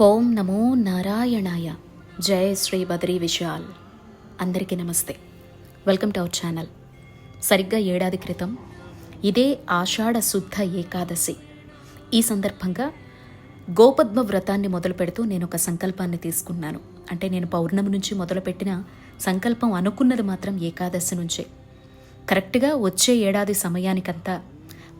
ఓం నమో నారాయణాయ. జయ శ్రీ బద్రీ విశాల్. అందరికీ నమస్తే. Welcome to our channel. సరిగ్గా ఏడాది క్రితం ఇదే ఆషాఢ శుద్ధ ఏకాదశి. ఈ సందర్భంగా గోపద్మ వ్రతాన్ని మొదలు పెడుతూ నేను ఒక సంకల్పాన్ని తీసుకున్నాను. అంటే నేను పౌర్ణమి నుంచి మొదలుపెట్టిన సంకల్పం అనుకున్నది మాత్రం ఏకాదశి నుంచే. కరెక్ట్గా వచ్చే ఏడాది సమయానికంతా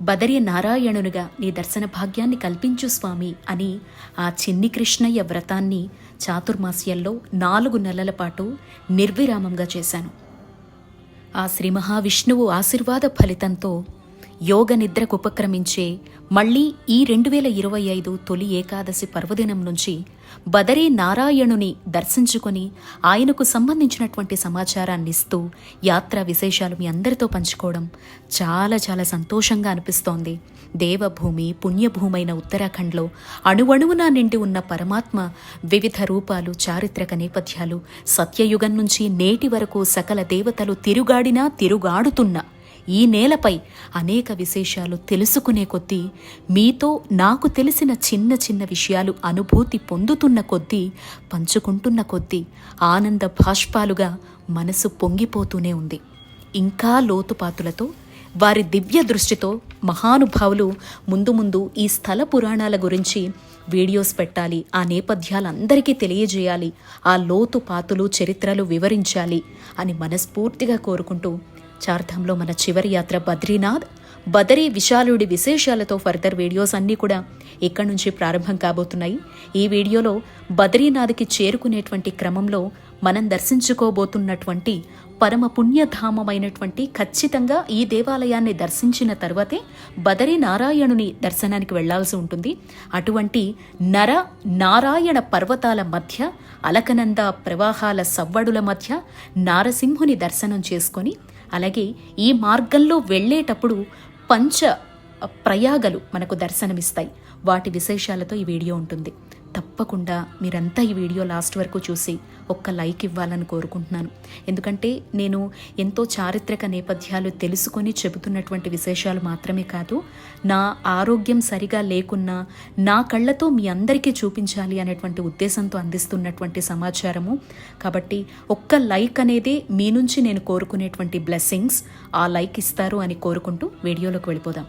బదరి నారాయణునిగా నీ దర్శన భాగ్యాన్ని కల్పించు స్వామి అని ఆ చిన్ని కృష్ణయ్య వ్రతాన్ని చాతుర్మాస్యంలో నాలుగు నెలల పాటు నిర్విరామంగా చేశాను. ఆ శ్రీ మహావిష్ణువు ఆశీర్వాద ఫలితంతో యోగ నిద్రకు ఉపక్రమించే మళ్ళీ ఈ రెండు వేల ఇరవై ఐదు తొలి ఏకాదశి పర్వదినం నుంచి బదరీ నారాయణుని దర్శించుకొని ఆయనకు సంబంధించినటువంటి సమాచారాన్ని ఇస్తూ యాత్రా విశేషాలు మీ అందరితో పంచుకోవడం చాలా చాలా సంతోషంగా అనిపిస్తోంది. దేవభూమి పుణ్యభూమైన ఉత్తరాఖండ్లో అణువణువున నిండి ఉన్న పరమాత్మ వివిధ రూపాలు చారిత్రక నేపథ్యాలు సత్యయుగం నుంచి నేటి వరకు సకల దేవతలు తిరుగాడినా తిరుగాడుతున్న ఈ నేలపై అనేక విశేషాలు తెలుసుకునే కొద్దీ మీతో నాకు తెలిసిన చిన్న చిన్న విషయాలు అనుభూతి పొందుతున్న కొద్దీ పంచుకుంటున్న కొద్దీ ఆనంద భాష్పాలుగా మనసు పొంగిపోతూనే ఉంది. ఇంకా లోతుపాతులతో వారి దివ్య దృష్టితో మహానుభావులు ముందు ముందు ఈ స్థల పురాణాల గురించి వీడియోస్ పెట్టాలి ఆ నేపథ్యాలందరికీ తెలియజేయాలి ఆ లోతు పాతులు చరిత్రలు వివరించాలి అని మనస్ఫూర్తిగా కోరుకుంటూ చార్ధంలో మన చివరి యాత్ర బద్రీనాథ్. బదరీ విశాలుడి విశేషాలతో ఫర్దర్ వీడియోస్ అన్నీ కూడా ఇక్కడి నుంచి ప్రారంభం కాబోతున్నాయి. ఈ వీడియోలో బద్రీనాథ్కి చేరుకునేటువంటి క్రమంలో మనం దర్శించుకోబోతున్నటువంటి పరమ పుణ్యధామమైనటువంటి ఖచ్చితంగా ఈ దేవాలయాన్ని దర్శించిన తర్వాతే బదరీ నారాయణుని దర్శనానికి వెళ్ళాల్సి ఉంటుంది. అటువంటి నర నారాయణ పర్వతాల మధ్య అలకనంద ప్రవాహాల సవ్వడుల మధ్య నారసింహుని దర్శనం చేసుకొని అలాగే ఈ మార్గంలో వెళ్ళేటప్పుడు పంచ ప్రయాగలు మనకు దర్శనమిస్తాయి. వాటి విశేషాలతో ఈ వీడియో ఉంటుంది. తప్పకుండా మీరంతా ఈ వీడియో లాస్ట్ వరకు చూసి ఒక్క లైక్ ఇవ్వాలని కోరుకుంటున్నాను. ఎందుకంటే నేను ఎంతో చారిత్రక నేపథ్యాలు తెలుసుకొని చెబుతున్నటువంటి విశేషాలు మాత్రమే కాదు నా ఆరోగ్యం సరిగా లేకున్నా నా కళ్ళతో మీ అందరికీ చూపించాలి అనేటువంటి ఉద్దేశంతో అందిస్తున్నటువంటి సమాచారము. కాబట్టి ఒక్క లైక్ అనేది మీ నుంచి నేను కోరుకునేటువంటి బ్లెస్సింగ్స్. ఆ లైక్ ఇస్తారు అని కోరుకుంటూ వీడియోలోకి వెళ్ళిపోదాం.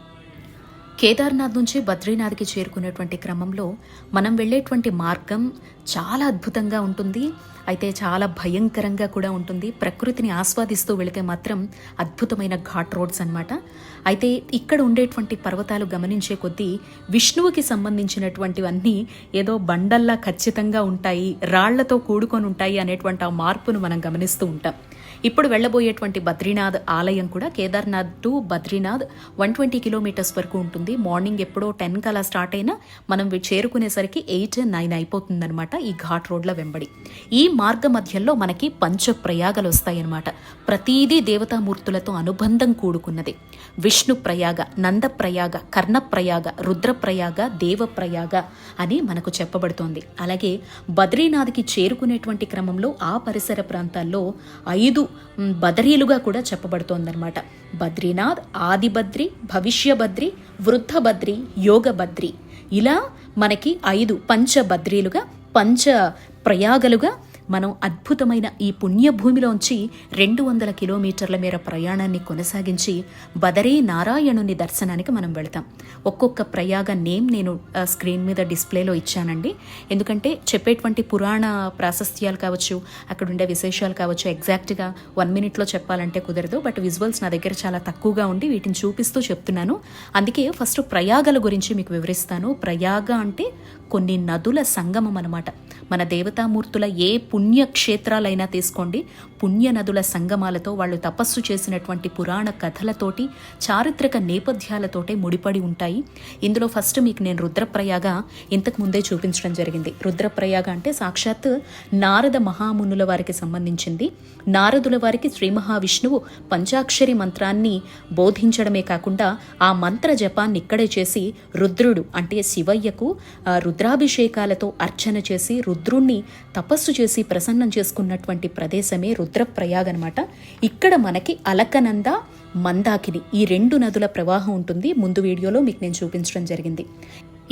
కేదార్నాథ్ నుంచి బద్రీనాథ్కి చేరుకునేటువంటి క్రమంలో మనం వెళ్ళేటువంటి మార్గం చాలా అద్భుతంగా ఉంటుంది. అయితే చాలా భయంకరంగా కూడా ఉంటుంది. ప్రకృతిని ఆస్వాదిస్తూ వెళితే మాత్రం అద్భుతమైన ఘాట్ రోడ్స్ అనమాట అయితే ఇక్కడ ఉండేటువంటి పర్వతాలు గమనించే కొద్దీ విష్ణువుకి సంబంధించినటువంటివన్నీ ఏదో బండల్లా ఖచ్చితంగా ఉంటాయి రాళ్ళతో కూడుకొని ఉంటాయి అనేటువంటి ఆ మార్పును మనం గమనిస్తూ ఉంటాం. ఇప్పుడు వెళ్ళబోయేటువంటి బద్రీనాథ్ ఆలయం కూడా Kedarnath to Badrinath one twenty kilometres వరకు ఉంటుంది. మార్నింగ్ ఎప్పుడో టెన్ కలా స్టార్ట్ అయినా మనం చేరుకునేసరికి ఎయిట్ నైన్ అయిపోతుందనమాట ఈ ఘాట్ రోడ్ల వెంబడి. ఈ మార్గ మధ్యలో మనకి పంచ ప్రయాగలు వస్తాయన్నమాట. ప్రతీదీ దేవతామూర్తులతో అనుబంధం కూడుకున్నది. విష్ణు ప్రయాగ నంద ప్రయాగ కర్ణ ప్రయాగ దేవ ప్రయాగ అని మనకు చెప్పబడుతోంది. అలాగే బద్రీనాథ్కి చేరుకునేటువంటి క్రమంలో ఆ పరిసర ప్రాంతాల్లో ఐదు బదరీలుగా కూడా చెప్పబడుతోందన్నమాట. బద్రీనాథ్ ఆదిబద్రి భవిష్య బద్రి వృద్ధ బద్రి యోగ బద్రి ఇలా మనకి ఐదు పంచ బద్రీలుగా పంచ ప్రయాగలుగా మనం అద్భుతమైన ఈ పుణ్యభూమిలోంచి రెండు వందల కిలోమీటర్ల మేర ప్రయాణాన్ని కొనసాగించి బదరీ నారాయణుని దర్శనానికి మనం వెళతాం. ఒక్కొక్క ప్రయాగ నేమ్ నేను స్క్రీన్ మీద డిస్ప్లేలో ఇచ్చానండి. ఎందుకంటే చెప్పేటువంటి పురాణ ప్రాశస్త్యాలు కావచ్చు అక్కడ ఉండే విశేషాలు కావచ్చు ఎగ్జాక్ట్గా వన్ మినిట్లో చెప్పాలంటే కుదరదు. బట్ విజువల్స్ నా దగ్గర చాలా తక్కువగా ఉండి వీటిని చూపిస్తూ చెప్తున్నాను. అందుకే ఫస్ట్ ప్రయాగల గురించి మీకు వివరిస్తాను. ప్రయాగ అంటే కొన్ని నదుల సంగమం అనమాట మన దేవతామూర్తుల ఏ పుణ్యక్షేత్రాలైనా తీసుకోండి. పుణ్య నదుల సంగమాలతో వాళ్ళు తపస్సు చేసినటువంటి పురాణ కథలతోటి చారిత్రక నేపథ్యాలతోటే ముడిపడి ఉంటాయి. ఇందులో ఫస్ట్ మీకు నేను రుద్రప్రయాగ ఇంతకు ముందే చూపించడం జరిగింది. రుద్రప్రయాగ అంటే సాక్షాత్ నారద మహామునుల వారికి సంబంధించింది. నారదుల వారికి శ్రీ మహావిష్ణువు పంచాక్షరి మంత్రాన్ని బోధించడమే కాకుండా ఆ మంత్ర జపాన్ని ఇక్కడే చేసి రుద్రుడు అంటే శివయ్యకు రుద్రాభిషేకాలతో అర్చన చేసి రుద్రుణ్ణి తపస్సు చేసి ప్రసన్నం చేసుకున్నటువంటి ప్రదేశమే రుద్రప్రయాగ్ అనమాట ఇక్కడ మనకి అలకనంద మందాకిని ఈ రెండు నదుల ప్రవాహం ఉంటుంది. ముందు వీడియోలో మీకు నేను చూపించడం జరిగింది.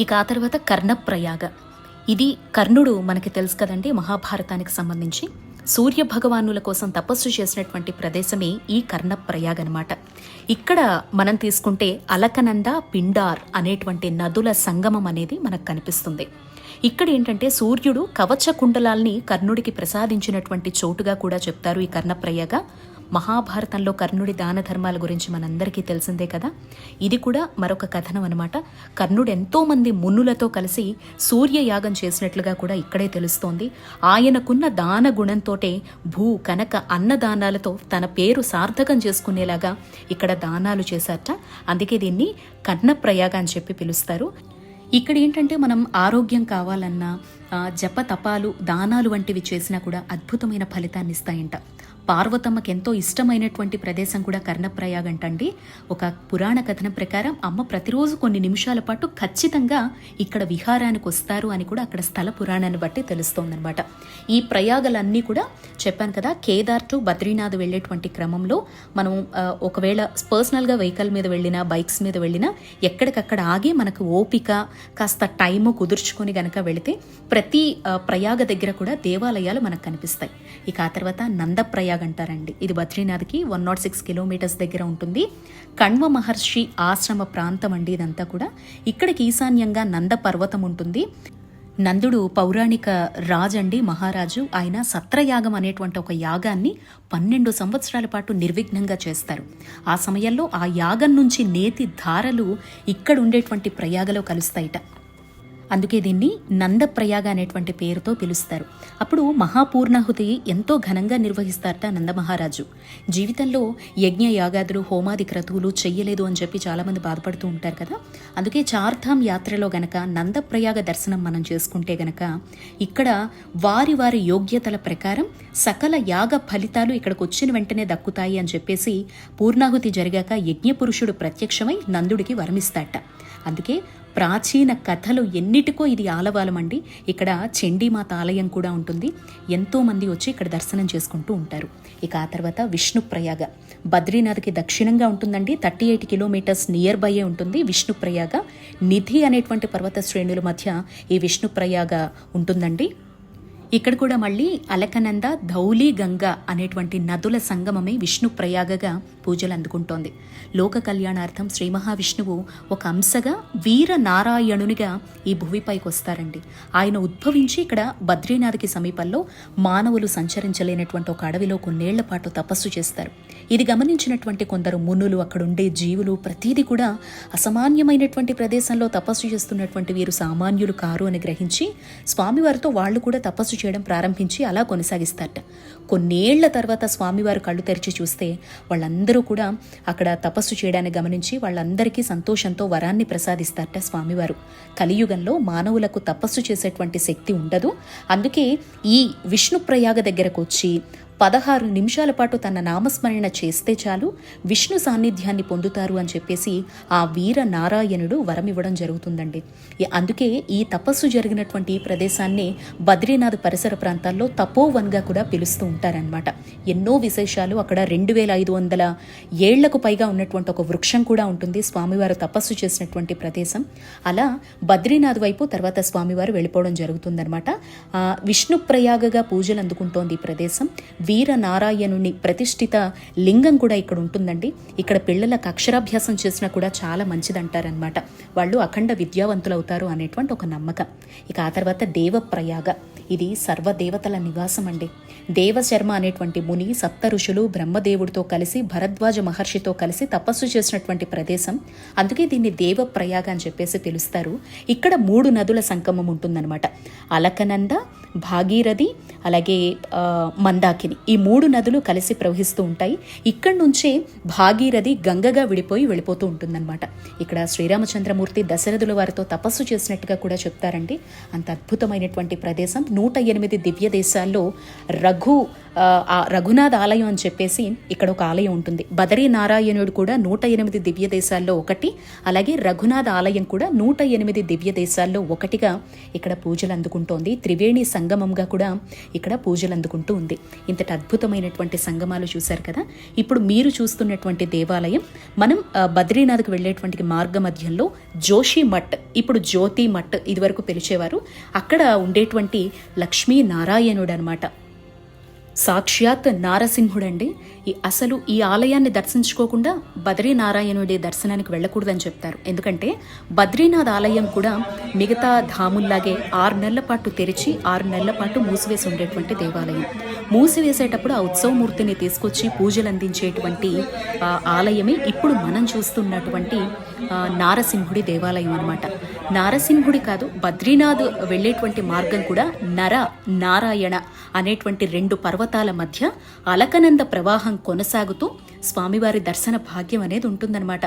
ఇక ఆ తర్వాత కర్ణప్రయాగ. ఇది కర్ణుడు మనకి తెలుసు కదండి మహాభారతానికి సంబంధించి. సూర్య భగవానుల కోసం తపస్సు చేసినటువంటి ప్రదేశమే ఈ కర్ణప్రయాగ్ అనమాట ఇక్కడ మనం తీసుకుంటే అలకనంద పిండార్ అనేటువంటి నదుల సంగమం అనేది మనకు కనిపిస్తుంది. ఇక్కడ ఏంటంటే సూర్యుడు కవచ కుండలాల్ని కర్ణుడికి ప్రసాదించినటువంటి చోటుగా కూడా చెప్తారు ఈ కర్ణప్రయాగ. మహాభారతంలో కర్ణుడి దాన ధర్మాల గురించి మనందరికీ తెలిసిందే కదా. ఇది కూడా మరొక కథనం అనమాట కర్ణుడు ఎంతోమంది మున్నులతో మునులతో కలిసి సూర్యయాగం చేసినట్లుగా కూడా ఇక్కడే తెలుస్తోంది. ఆయనకున్న దాన గుణంతోటే భూ కనక అన్నదానాలతో తన పేరు సార్థకం చేసుకునేలాగా ఇక్కడ దానాలు చేశారట. అందుకే దీన్ని కర్ణప్రయాగ అని చెప్పి పిలుస్తారు. ఇక్కడ ఏంటంటే మనం ఆరోగ్యం కావాలన్నా జప తపాలు దానాలు వంటివి చేసినా కూడా అద్భుతమైన ఫలితాన్ని ఇస్తాయంట. పార్వతమ్మకి ఎంతో ఇష్టమైనటువంటి ప్రదేశం కూడా కర్ణప్రయాగ్ అంటండి. ఒక పురాణ కథనం ప్రకారం అమ్మ ప్రతిరోజు కొన్ని నిమిషాల పాటు ఖచ్చితంగా ఇక్కడ విహారానికి వస్తారు అని కూడా అక్కడ స్థల పురాణాన్ని బట్టి తెలుస్తోందనమాట ఈ ప్రయాగలన్నీ కూడా చెప్పాను కదా కేదార్ టు బద్రీనాథ్ వెళ్ళేటువంటి క్రమంలో మనం ఒకవేళ పర్సనల్గా వెహికల్ మీద వెళ్ళినా బైక్స్ మీద వెళ్ళినా ఎక్కడికక్కడ ఆగి మనకు ఓపిక కాస్త టైము కుదుర్చుకొని గనక వెళితే ప్రతి ప్రయాగ దగ్గర కూడా దేవాలయాలు మనకు కనిపిస్తాయి. ఇక ఆ తర్వాత నందప్రయాగ్ అంటారండి ఇది బద్రీనాథ్కి వన్ నాట్ సిక్స్ కిలోమీటర్స్ దగ్గర ఉంటుంది. కణ్వ మహర్షి ఆశ్రమ ప్రాంతం అండి ఇదంతా కూడా. ఇక్కడికి ఈశాన్యంగా నంద పర్వతం ఉంటుంది. నందుడు పౌరాణిక రాజండి మహారాజు. ఆయన సత్రయాగం అనేటువంటి ఒక యాగాన్ని పన్నెండు సంవత్సరాల పాటు నిర్విఘ్నంగా చేస్తారు. ఆ సమయంలో ఆ యాగం నుంచి నేతి ధారలు ఇక్కడ ఉండేటువంటి ప్రయాగలో కలుస్తాయిట. అందుకే దీన్ని నందప్రయాగ అనేటువంటి పేరుతో పిలుస్తారు. అప్పుడు మహాపూర్ణాహుతి ఎంతో ఘనంగా నిర్వహిస్తారట నందమహారాజు. జీవితంలో యజ్ఞ యాగాదులు హోమాది క్రతువులు చెయ్యలేదు అని చెప్పి చాలామంది బాధపడుతూ ఉంటారు కదా. అందుకే చార్ధామ్ యాత్రలో గనక నందప్రయాగ దర్శనం మనం చేసుకుంటే గనక ఇక్కడ వారి వారి యోగ్యతల ప్రకారం సకల యాగ ఫలితాలు ఇక్కడికి వచ్చిన వెంటనే దక్కుతాయి అని చెప్పేసి పూర్ణాహుతి జరిగాక యజ్ఞపురుషుడు ప్రత్యక్షమై నందుడికి వరమిస్తాట అందుకే ప్రాచీన కథలు ఎన్నిటికో ఇది ఆలవాలమండి. ఇక్కడ చండీమాత ఆలయం కూడా ఉంటుంది. ఎంతోమంది వచ్చి ఇక్కడ దర్శనం చేసుకుంటూ ఉంటారు. ఇక ఆ తర్వాత విష్ణుప్రయాగ. బద్రీనాథ్కి దక్షిణంగా ఉంటుందండి. థర్టీ ఎయిట్ కిలోమీటర్స్ నియర్ బైయే ఉంటుంది విష్ణుప్రయాగ. నిధి అనేటువంటి పర్వత శ్రేణుల మధ్య ఈ విష్ణుప్రయాగ ఉంటుందండి. ఇక్కడ కూడా మళ్ళీ అలకనంద ధౌలి గంగ అనేటువంటి నదుల సంగమమే విష్ణు ప్రయాగగా పూజలు అందుకుంటోంది. లోక కళ్యాణార్థం శ్రీ మహావిష్ణువు ఒక అంశగా వీర నారాయణునిగా ఈ భూమిపైకి వస్తారండి. ఆయన ఉద్భవించి ఇక్కడ బద్రీనాథ్కి సమీపంలో మానవులు సంచరించలేనటువంటి ఒక అడవిలో కొన్నేళ్ళ పాటు తపస్సు చేస్తారు. ఇది గమనించినటువంటి కొందరు మునులు అక్కడ ఉండే జీవులు ప్రతీది కూడా అసామాన్యమైనటువంటి ప్రదేశంలో తపస్సు చేస్తున్నటువంటి వీరు సామాన్యులు కారు అని గ్రహించి స్వామివారితో వాళ్ళు కూడా తపస్సు చేయడం ప్రారంభించి అలా కొనసాగిస్తారట. కొన్నేళ్ళ తర్వాత స్వామివారు కళ్ళు తెరిచి చూస్తే వాళ్ళందరూ కూడా అక్కడ తపస్సు చేయడాన్ని గమనించి వాళ్ళందరికీ సంతోషంతో వరాన్ని ప్రసాదిస్తారట స్వామివారు. కలియుగంలో మానవులకు తపస్సు చేసేటువంటి శక్తి ఉండదు. అందుకే ఈ విష్ణుప్రయాగ దగ్గరకు వచ్చి పదహారు నిమిషాల పాటు తన నామస్మరణ చేస్తే చాలు విష్ణు సాన్నిధ్యాన్ని పొందుతారు అని చెప్పేసి ఆ వీర నారాయణుడు వరమివ్వడం జరుగుతుందండి. అందుకే ఈ తపస్సు జరిగినటువంటి ఈ ప్రదేశాన్ని బద్రీనాథ్ పరిసర ప్రాంతాల్లో తపోవన్గా కూడా పిలుస్తూ ఉంటారనమాట ఎన్నో విశేషాలు అక్కడ రెండు వేల ఐదు వందల ఏళ్ళకు పైగా ఉన్నటువంటి ఒక వృక్షం కూడా ఉంటుంది స్వామివారు తపస్సు చేసినటువంటి ప్రదేశం. అలా బద్రీనాథ్ వైపు తర్వాత స్వామివారు వెళ్ళిపోవడం జరుగుతుందనమాట విష్ణు విష్ణుప్రయాగగా పూజలు అందుకుంటోంది ఈ ప్రదేశం. వీర నారాయణుని ప్రతిష్ఠిత లింగం కూడా ఇక్కడ ఉంటుందండి. ఇక్కడ పిల్లలకు అక్షరాభ్యాసం చేసినా కూడా చాలా మంచిదంటారనమాట వాళ్ళు అఖండ విద్యావంతులు అవుతారు అనేటువంటి ఒక నమ్మకం. ఇక ఆ తర్వాత దేవప్రయాగ. ఇది సర్వదేవతల నివాసం అండి దేవశర్మ అనేటువంటి ముని సప్త ఋషులు బ్రహ్మదేవుడితో కలిసి భరద్వాజ మహర్షితో కలిసి తపస్సు చేసినటువంటి ప్రదేశం. అందుకే దీన్ని దేవప్రయాగ అని చెప్పేసి పిలుస్తారు. ఇక్కడ మూడు నదుల సంగమం ఉంటుందన్నమాట. అలకనంద భాగీరథి అలాగే మందాకిని. ఈ మూడు నదులు కలిసి ప్రవహిస్తూ ఉంటాయి. ఇక్కడి నుంచే భాగీరథి గంగగా విడిపోయి వెళ్ళిపోతూ ఉంటుందన్నమాట. ఇక్కడ శ్రీరామచంద్రమూర్తి దశరథుల వారితో తపస్సు చేసినట్టుగా కూడా చెప్తారండి. అంత అద్భుతమైనటువంటి ప్రదేశం. నూట ఎనిమిది దివ్య దేశాల్లో రఘు ఆ, రఘునాథ్ ఆలయం అని చెప్పేసి ఇక్కడ ఒక ఆలయం ఉంటుంది. బదరీ నారాయణుడు కూడా నూట ఎనిమిది దివ్య దేశాల్లో ఒకటి. అలాగే రఘునాథ్ ఆలయం కూడా నూట ఎనిమిది దివ్య దేశాల్లో ఒకటిగా ఇక్కడ పూజలు అందుకుంటోంది. త్రివేణి సంగమంగా కూడా ఇక్కడ పూజలు అందుకుంటూ ఉంది. ఇంత అంతటి అద్భుతమైనటువంటి సంగమాలు చూశారు కదా? ఇప్పుడు మీరు చూస్తున్నటువంటి దేవాలయం మనం బద్రీనాథ్కి వెళ్ళేటువంటి మార్గ మధ్యంలో జోషి మఠ్ ఇప్పుడు జ్యోతి మఠ్ ఇదివరకు పిలిచేవారు. అక్కడ ఉండేటువంటి లక్ష్మీ నారాయణుడు అనమాట సాక్షాత్ నారసింహుడండి. ఈ అసలు ఈ ఆలయాన్ని దర్శించుకోకుండా బద్రీనారాయణుడి దర్శనానికి వెళ్ళకూడదని చెప్తారు. ఎందుకంటే బద్రీనాథ్ ఆలయం కూడా మిగతా ధాముల్లాగే ఆరు నెలల పాటు తెరిచి ఆరు నెలల పాటు మూసివేసి ఉండేటువంటి దేవాలయం. మూసివేసేటప్పుడు ఆ ఉత్సవమూర్తిని తీసుకొచ్చి పూజలు అందించేటువంటి ఆలయమే ఇప్పుడు మనం చూస్తున్నటువంటి నారసింహుడి దేవాలయం అనమాట నారసింహుడి కాదు బద్రీనాథ్ వెళ్ళేటువంటి మార్గం కూడా నర నారాయణ అనేటువంటి రెండు పర్వతాల మధ్య అలకనంద ప్రవాహం కొనసాగుతూ స్వామివారి దర్శన భాగ్యం అనేది ఉంటుందన్నమాట.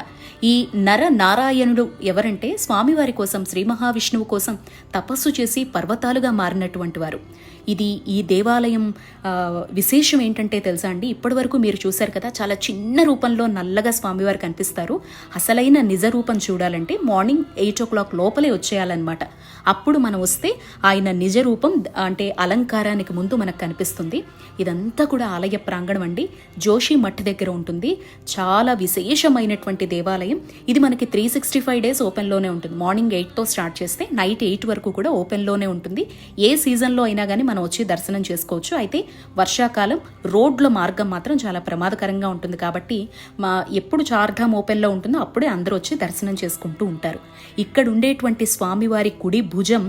ఈ నర నారాయణుడు ఎవరంటే స్వామివారి కోసం శ్రీ మహావిష్ణువు కోసం తపస్సు చేసి పర్వతాలుగా మారినటువంటి వారు. ఇది ఈ దేవాలయం విశేషం ఏంటంటే తెలుసా అండి? ఇప్పటి వరకు మీరు చూశారు కదా చాలా చిన్న రూపంలో నల్లగా స్వామివారు కనిపిస్తారు. అసలైన నిజ రూపం చూడాలంటే మార్నింగ్ ఎయిట్ ఓ క్లాక్ లోపలే వచ్చేయాలన్నమాట. అప్పుడు మనం వస్తే ఆయన నిజ రూపం అంటే అలంకారానికి ముందు మనకు కనిపిస్తుంది. ఇదంతా కూడా ఆలయ ప్రాంగణం అండి. జోషి మట్టి దగ్గర ఉంటుంది. చాలా విశేషమైనటువంటి దేవాలయం. ఇది మనకి త్రీ సిక్స్టీ ఫైవ్ డేస్ ఓపెన్లోనే ఉంటుంది. మార్నింగ్ ఎయిట్తో స్టార్ట్ చేస్తే నైట్ ఎయిట్ వరకు కూడా ఓపెన్లోనే ఉంటుంది. ఏ సీజన్లో అయినా కానీ మనం వచ్చి దర్శనం చేసుకోవచ్చు. అయితే వర్షాకాలం రోడ్ల మార్గం మాత్రం చాలా ప్రమాదకరంగా ఉంటుంది. కాబట్టి మా ఎప్పుడు చార్ధామ్ ఓపెన్లో ఉంటుందో అప్పుడే అందరూ వచ్చి దర్శనం చేసుకుంటూ ఉంటారు. ఇక్కడ ఉండేటువంటి స్వామివారి కుడి భుజం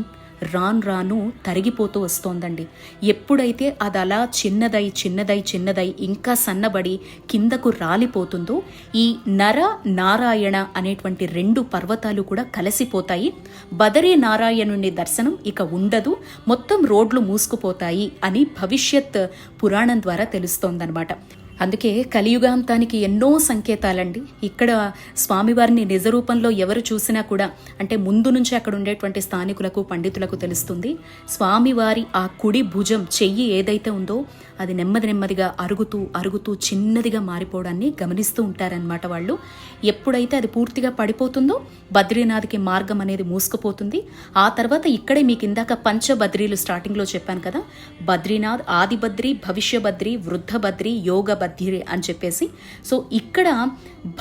రాను రాను తరిగిపోతూ వస్తోందండి. ఎప్పుడైతే అది అలా చిన్నదై చిన్నదై చిన్నదై ఇంకా సన్నబడి కిందకు రాలిపోతుందో ఈ నర నారాయణ అనేటువంటి రెండు పర్వతాలు కూడా కలిసిపోతాయి. బదరీ నారాయణుని దర్శనం ఇక ఉండదు. మొత్తం రోడ్లు మూసుకుపోతాయి అని భవిష్యత్ పురాణం ద్వారా తెలుస్తోందనమాట అందుకే కలియుగాంతానికి ఎన్నో సంకేతాలండి. ఇక్కడ స్వామివారిని నిజ రూపంలో ఎవరు చూసినా కూడా అంటే ముందు నుంచి అక్కడ ఉండేటువంటి స్థానికులకు పండితులకు తెలుస్తుంది. స్వామివారి ఆ కుడి భుజం చెయ్యి ఏదైతే ఉందో అది నెమ్మది నెమ్మదిగా అరుగుతూ అరుగుతూ చిన్నదిగా మారిపోవడాన్ని గమనిస్తూ ఉంటారనమాట వాళ్ళు. ఎప్పుడైతే అది పూర్తిగా పడిపోతుందో బద్రీనాథ్కి మార్గం అనేది మూసుకుపోతుంది. ఆ తర్వాత ఇక్కడే మీకు ఇందాక పంచబద్రీలు స్టార్టింగ్లో చెప్పాను కదా బద్రీనాథ్ ఆది బద్రి భవిష్య బద్రి వృద్ధ బద్రి యోగ బద్రి అని చెప్పేసి. సో ఇక్కడ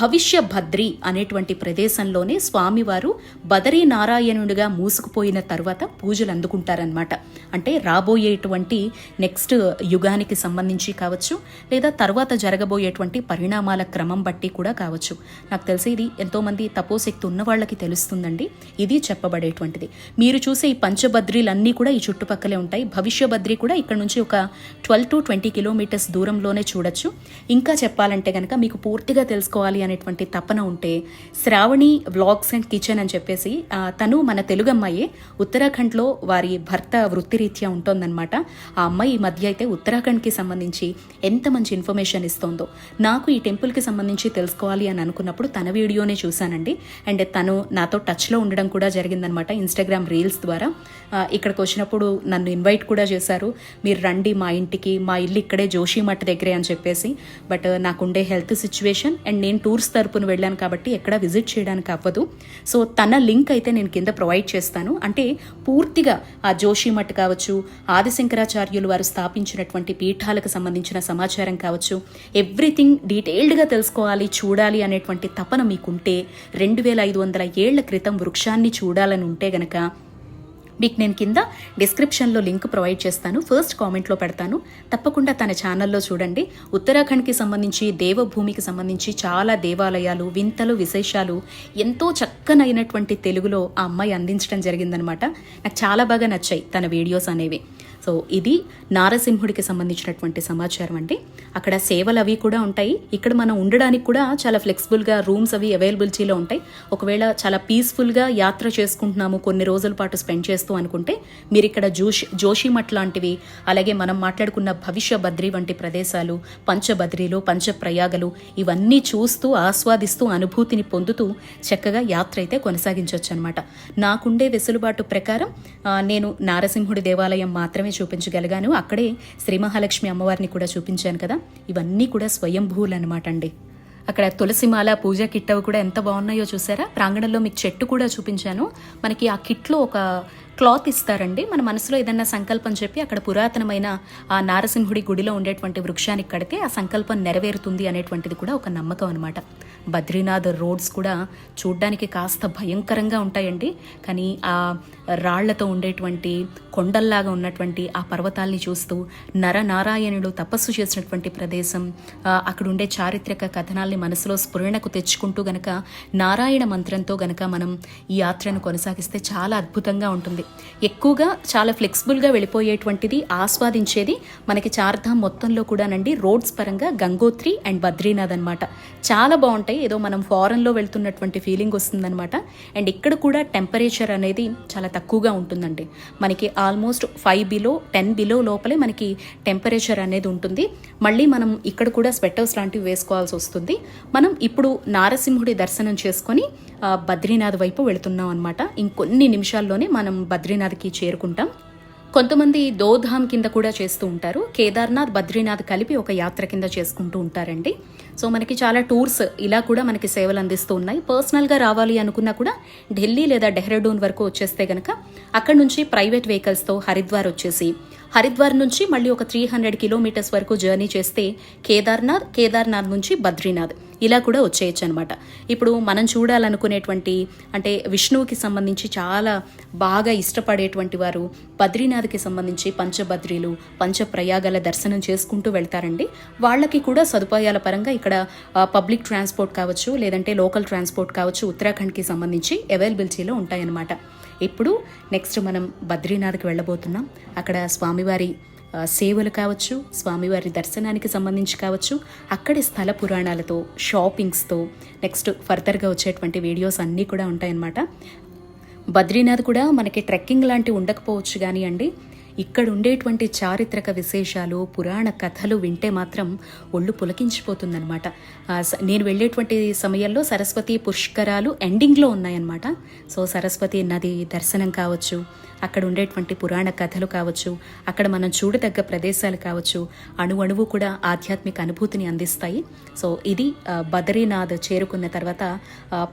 భవిష్య భద్రి అనేటువంటి ప్రదేశంలోనే స్వామివారు బదరీ నారాయణుడిగా మూసుకుపోయిన తర్వాత పూజలు అందుకుంటారనమాట అంటే రాబోయేటువంటి నెక్స్ట్ యుగానికి సంబంధించి కావచ్చు లేదా తర్వాత జరగబోయేటువంటి పరిణామాల క్రమం బట్టి కూడా కావచ్చు. నాకు తెలిసి ఇది ఎంతోమంది తపోశక్తి ఉన్న వాళ్ళకి తెలుస్తుందండి. ఇది చెప్పబడేటువంటిది. మీరు చూసే ఈ పంచబద్రీలన్నీ కూడా ఈ చుట్టుపక్కలే ఉంటాయి. భవిష్య బద్రి కూడా ఇక్కడ నుంచి ఒక ట్వెల్వ్ టు ట్వంటీ కిలోమీటర్స్ దూరంలోనే చూడొచ్చు. ఇంకా చెప్పాలంటే కనుక మీకు పూర్తిగా తెలుసుకోవాలి అనేటువంటి తపన ఉంటే శ్రావణి వ్లాగ్స్ అండ్ కిచెన్ అని చెప్పేసి తను మన తెలుగు అమ్మాయే. ఉత్తరాఖండ్లో వారి భర్త వృత్తిరీత్యా ఉంటుందన్నమాట. ఆ అమ్మాయి ఈ మధ్య అయితే ఉత్తరాఖండ్ టెంపుల్కి సంబంధించి ఎంత మంచి ఇన్ఫర్మేషన్ ఇస్తోందో. నాకు ఈ టెంపుల్కి సంబంధించి తెలుసుకోవాలి అని అనుకున్నప్పుడు తన వీడియోనే చూశానండి. అండ్ తను నాతో టచ్లో ఉండడం కూడా జరిగిందనమాట ఇన్స్టాగ్రామ్ రీల్స్ ద్వారా. ఇక్కడికి వచ్చినప్పుడు నన్ను ఇన్వైట్ కూడా చేశారు. మీరు రండి మా ఇంటికి మా ఇల్లు ఇక్కడే జోషిమఠ్ దగ్గరే అని చెప్పేసి. బట్ నాకుండే హెల్త్ సిచ్యువేషన్ అండ్ నేను టూర్స్ తరపున వెళ్ళాను కాబట్టి ఎక్కడ విజిట్ చేయడానికి అవ్వదు. సో తన లింక్ అయితే నేను కింద ప్రొవైడ్ చేస్తాను. అంటే పూర్తిగా ఆ జోషిమఠ్ కావచ్చు ఆదిశంకరాచార్యులు వారు స్థాపించినటువంటి పీఠాలకు సంబంధించిన సమాచారం కావచ్చు. ఎవ్రీథింగ్ డీటెయిల్డ్గా తెలుసుకోవాలి చూడాలి అనేటువంటి తపన మీకుంటే రెండు వేల ఐదు వందల ఏళ్ళ క్రితం వృక్షాన్ని చూడాలని ఉంటే గనక మీకు నేను కింద డిస్క్రిప్షన్లో లింక్ ప్రొవైడ్ చేస్తాను. ఫస్ట్ కామెంట్లో పెడతాను. తప్పకుండా తన ఛానల్లో చూడండి. ఉత్తరాఖండ్కి సంబంధించి దేవభూమికి సంబంధించి చాలా దేవాలయాలు వింతలు విశేషాలు ఎంతో చక్కనైనటువంటి తెలుగులో ఆ అమ్మాయి అందించడం జరిగిందనమాట. నాకు చాలా బాగా నచ్చాయి తన వీడియోస్ అనేవి. సో ఇది నారసింహుడికి సంబంధించినటువంటి సమాచారం అండి. అక్కడ సేవలు అవి కూడా ఉంటాయి. ఇక్కడ మనం ఉండడానికి కూడా చాలా ఫ్లెక్సిబుల్గా రూమ్స్ అవి అవైలబిలిటీలో ఉంటాయి. ఒకవేళ చాలా పీస్ఫుల్గా యాత్ర చేసుకుంటున్నాము కొన్ని రోజుల పాటు స్పెండ్ చేస్తూ అనుకుంటే మీరు ఇక్కడ జోషి జోషిమఠ్ లాంటివి అలాగే మనం మాట్లాడుకున్న భవిష్య బద్రి వంటి ప్రదేశాలు పంచబద్రీలు పంచప్రయాగలు ఇవన్నీ చూస్తూ ఆస్వాదిస్తూ అనుభూతిని పొందుతూ చక్కగా యాత్ర అయితే కొనసాగించవచ్చు అనమాట నాకుండే వెసులుబాటు ప్రకారం నేను నారసింహుడి దేవాలయం మాత్రమే చూపించగలిగాను. అక్కడే శ్రీ మహాలక్ష్మి అమ్మవారిని కూడా చూపించాను కదా. ఇవన్నీ కూడా స్వయంభూలు అనమాట అండి అక్కడ తులసిమాల పూజ కిట్ అవి కూడా ఎంత బాగున్నాయో చూసారా? ప్రాంగణంలో మీకు చెట్టు కూడా చూపించాను. మనకి ఆ కిట్లో ఒక క్లాత్ ఇస్తారండి. మన మనసులో ఏదన్నా సంకల్పం చెప్పి అక్కడ పురాతనమైన ఆ నారసింహుడి గుడిలో ఉండేటువంటి వృక్షానికి కడితే ఆ సంకల్పం నెరవేరుతుంది అనేటువంటిది కూడా ఒక నమ్మకం అనమాట బద్రీనాథ్ రోడ్స్ కూడా చూడ్డానికి కాస్త భయంకరంగా ఉంటాయండి. కానీ ఆ రాళ్ళతో ఉండేటువంటి కొండల్లాగా ఉన్నటువంటి ఆ పర్వతాల్ని చూస్తూ నరనారాయణుడు తపస్సు చేసినటువంటి ప్రదేశం అక్కడ ఉండే చారిత్రక కథనాల్ని మనసులో స్ఫురణకు తెచ్చుకుంటూ గనక నారాయణ మంత్రంతో గనక మనం ఈ యాత్రను కొనసాగిస్తే చాలా అద్భుతంగా ఉంటుంది. ఎక్కువగా చాలా ఫ్లెక్సిబుల్గా వెళ్ళిపోయేటువంటిది ఆస్వాదించేది మనకి చార్ధామ్ మొత్తంలో కూడానండి. రోడ్స్ పరంగా గంగోత్రి అండ్ బద్రీనాథ్ అనమాట చాలా బాగుంటాయి. ఏదో మనం ఫారెన్లో వెళ్తున్నటువంటి ఫీలింగ్ వస్తుందన్నమాట. అండ్ ఇక్కడ కూడా టెంపరేచర్ అనేది చాలా తక్కువగా ఉంటుందండి. మనకి almost five below ten below లోపలే మనకి టెంపరేచర్ అనేది ఉంటుంది. మళ్ళీ మనం ఇక్కడ కూడా స్వెటర్స్ లాంటివి వేసుకోవాల్సి వస్తుంది. మనం ఇప్పుడు నారసింహుడి దర్శనం చేసుకొని బద్రీనాథ్ వైపు వెళుతున్నాం అనమాట ఇంకొన్ని నిమిషాల్లోనే మనం బద్రీనాథ్కి చేరుకుంటాం. కొంతమంది దోధామ్ కింద కూడా చేస్తూ ఉంటారు. కేదార్నాథ్ బద్రీనాథ్ కలిపి ఒక యాత్ర కింద చేసుకుంటూ ఉంటారండి. సో మనకి చాలా టూర్స్ ఇలా కూడా మనకి సేవలు అందిస్తూ ఉన్నాయి. పర్సనల్గా రావాలి అనుకున్నా కూడా ఢిల్లీ లేదా డెహ్రాడూన్ వరకు వచ్చేస్తే గనక అక్కడ నుంచి ప్రైవేట్ వెహికల్స్తో హరిద్వార్ వచ్చేసి హరిద్వార్ నుంచి మళ్ళీ ఒక త్రీ హండ్రెడ్ కిలోమీటర్స్ వరకు జర్నీ చేస్తే కేదార్నాథ్ కేదార్నాథ్ నుంచి బద్రీనాథ్. ఇలా కూడా వచ్చేయచ్చు అనమాట ఇప్పుడు మనం చూడాలనుకునేటువంటి అంటే విష్ణువుకి సంబంధించి చాలా బాగా ఇష్టపడేటువంటి వారు బద్రీనాథ్కి సంబంధించి పంచబద్రీలు పంచప్రయాగాల దర్శనం చేసుకుంటూ వెళ్తారండి. వాళ్ళకి కూడా సదుపాయాల పరంగా ఇక్కడ పబ్లిక్ ట్రాన్స్పోర్ట్ కావచ్చు లేదంటే లోకల్ ట్రాన్స్పోర్ట్ కావచ్చు ఉత్తరాఖండ్కి సంబంధించి అవైలబిలిటీలో ఉంటాయన్నమాట. ఇప్పుడు నెక్స్ట్ మనం బద్రీనాథ్కి వెళ్ళబోతున్నాం. అక్కడ స్వామివారి సేవలు కావచ్చు స్వామివారి దర్శనానికి సంబంధించి కావచ్చు అక్కడి స్థల పురాణాలతో షాపింగ్స్తో నెక్స్ట్ ఫర్దర్గా వచ్చేటువంటి వీడియోస్ అన్నీ కూడా ఉంటాయన్నమాట. బద్రీనాథ్ కూడా మనకి ట్రెక్కింగ్ లాంటివి ఉండకపోవచ్చు కానీ అండి ఇక్కడ ఉండేటువంటి చారిత్రక విశేషాలు పురాణ కథలు వింటే మాత్రం ఒళ్ళు పులకించిపోతుందన్నమాట. నేను వెళ్ళేటువంటి సమయంలో సరస్వతి పుష్కరాలు ఎండింగ్లో ఉన్నాయన్నమాట. సో సరస్వతి నది దర్శనం కావచ్చు అక్కడ ఉండేటువంటి పురాణ కథలు కావచ్చు అక్కడ మనం చూడదగ్గ ప్రదేశాలు కావచ్చు అణు అణువు కూడా ఆధ్యాత్మిక అనుభూతిని అందిస్తాయి. సో ఇది బద్రీనాథ్ బదరీనాథ్ చేరుకున్న తర్వాత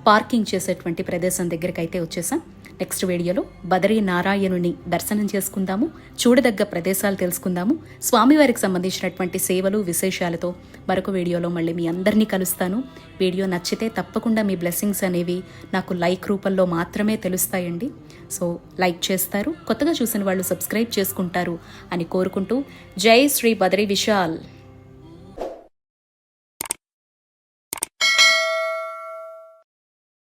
పార్కింగ్ చేసేటువంటి ప్రదేశం దగ్గరికి అయితే వచ్చేసాం. నెక్స్ట్ వీడియోలో బదరీ నారాయణుని దర్శనం చేసుకుందాము చూడదగ్గ ప్రదేశాలు తెలుసుకుందాము స్వామివారికి సంబంధించినటువంటి సేవలు విశేషాలతో మరొక వీడియోలో మళ్ళీ మీ అందరినీ కలుస్తాను. వీడియో నచ్చితే తప్పకుండా మీ బ్లెస్సింగ్స్ అనేవి నాకు లైక్ రూపంలో మాత్రమే తెలుస్తాయండి. సో లైక్ చేస్తారు. కొత్తగా చూసిన వాళ్ళు సబ్స్క్రైబ్ చేసుకుంటారు అని కోరుకుంటూ జై శ్రీ బదరి విశాల్.